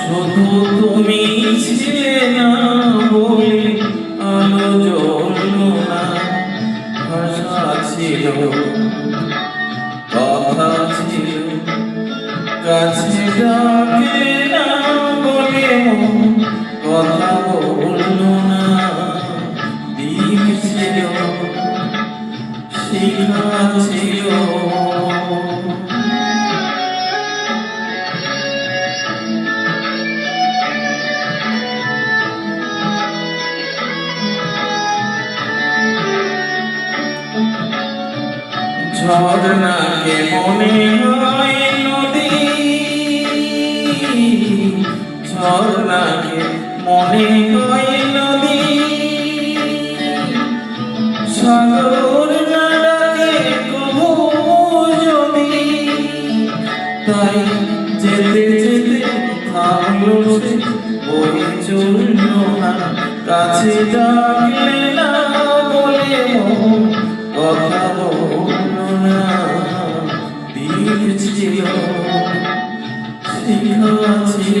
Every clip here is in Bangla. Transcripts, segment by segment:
শুধু তুমি ছিলে না বলে আলো জলনা ভাষা ছিল কথা ছিল কাছে ডাকে না বলে কথা বলল না, দিন ছিল, শিখা ছিল। ঝর্ণাকে মনে হয় নদী। ঝর্ণাকে মনে হয় নদী। সাগর নাড়াকে কবু যদি তাই যেতে যেতে থামলো সে ওই চলল না কাছে ডাকলে না বলে কথা বলল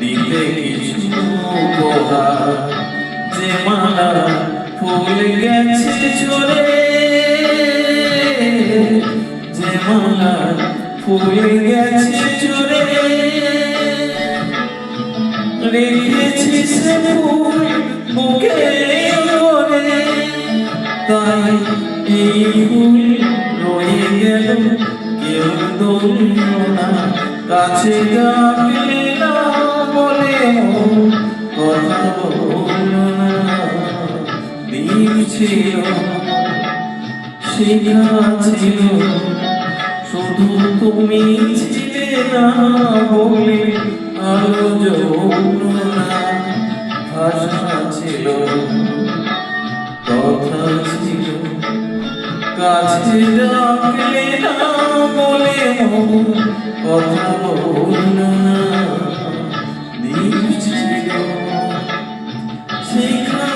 দিতে কিছু যে মালা ফুল গেছে চলে যে মালা ফুল গেছে চলে রেখেছি সে ফুল বুকে করে তাই এই ফুল কেউ দৌড়ল না কাছে ডাকলে না মন কথা বলল না। দিক ছিল ছিল। শুধু তুমি ছিলে না বলে আলো যৌনা ভাষা ছিল, কথা ছিল। কাছে ডাকলে না বলে কথা শেখা